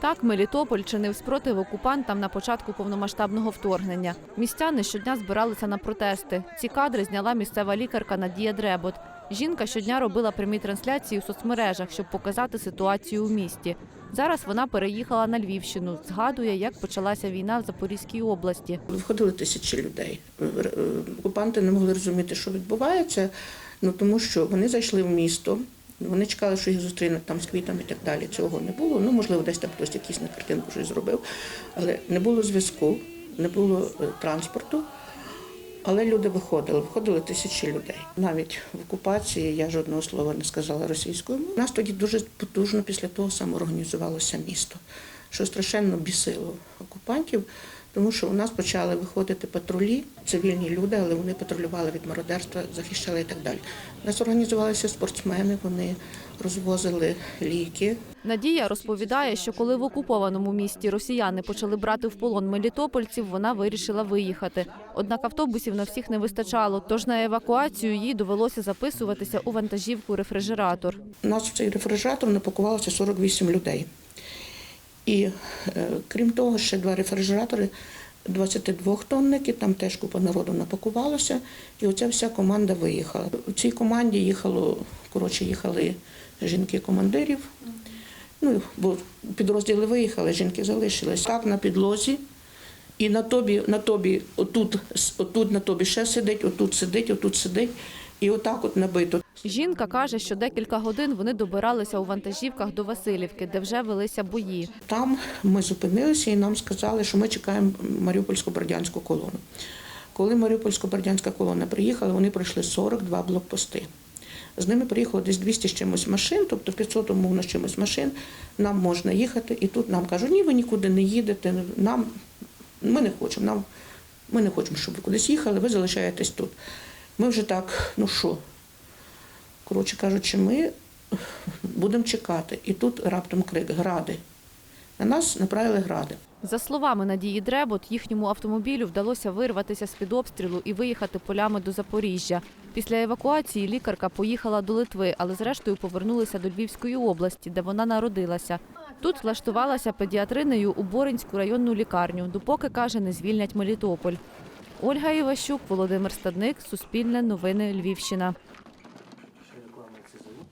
Так, Мелітополь чинив спротив окупантам на початку повномасштабного вторгнення. Містяни щодня збиралися на протести. Ці кадри зняла місцева лікарка Надія Дребот. Жінка щодня робила прямі трансляції у соцмережах, щоб показати ситуацію у місті. Зараз вона переїхала на Львівщину. Згадує, як почалася війна в Запорізькій області. Виходили тисячі людей. Е, Окупанти не могли розуміти, що відбувається, ну тому що вони зайшли в місто. Вони чекали, що їх зустрінуть там з квітами і так далі. Цього не було. Ну, можливо, десь там хтось якийсь на картинку щось зробив, але не було зв'язку, не було е, транспорту. Але люди виходили, виходили тисячі людей. Навіть в окупації я жодного слова не сказала російською. У нас тоді дуже потужно після того самоорганізувалося місто, що страшенно бісило окупантів, тому що у нас почали виходити патрулі, цивільні люди, але вони патрулювали від мародерства, захищали і так далі. У нас організувалися спортсмени, вони розвозили ліки, Надія розповідає, що коли в окупованому місті росіяни почали брати в полон мелітопольців, вона вирішила виїхати. Однак автобусів на всіх не вистачало, тож на евакуацію їй довелося записуватися у вантажівку рефрижератор. У нас в цей рефрижератор напакувалося 48 людей. І е, крім того, ще два рефрижератори 22-тонники, там теж купа народу напакувалося, і оця вся команда виїхала. У цій команді їхало, коротше, їхали жінки командирів. Ну, бо підрозділи виїхали, жінки залишились. Так на підлозі. І на тобі, на тобі, отут, отут на тобі ще сидить, отут сидить, отут сидить, і отак от набито. Жінка каже, що декілька годин вони добиралися у вантажівках до Васильівки, де вже велися бої. Там ми зупинилися і нам сказали, що ми чекаємо Маріупольсько-Бердянську колону. Коли Маріупольсько-Бердянська колона приїхала, вони пройшли 42 блокпости. З ними приїхало десь 200 з чимось машин, тобто 500 умовно з чимось машин. Нам можна їхати. І тут нам кажуть, ні, ви нікуди не їдете. Нам ми не хочемо. Нам ми не хочемо, щоб ви кудись їхали, ви залишаєтесь тут. Ми вже так, ну що, коротше кажучи, ми будемо чекати. І тут раптом крик гради. На нас направили гради. За словами Надії Дребот, їхньому автомобілю вдалося вирватися з-під обстрілу і виїхати полями до Запоріжжя. Після евакуації лікарка поїхала до Литви, але зрештою повернулася до Львівської області, де вона народилася. Тут влаштувалася педіатринею у Боринську районну лікарню, допоки каже, не звільнять Мелітополь. Ольга Іващук, Володимир Стадник, Суспільне новини Львівщина.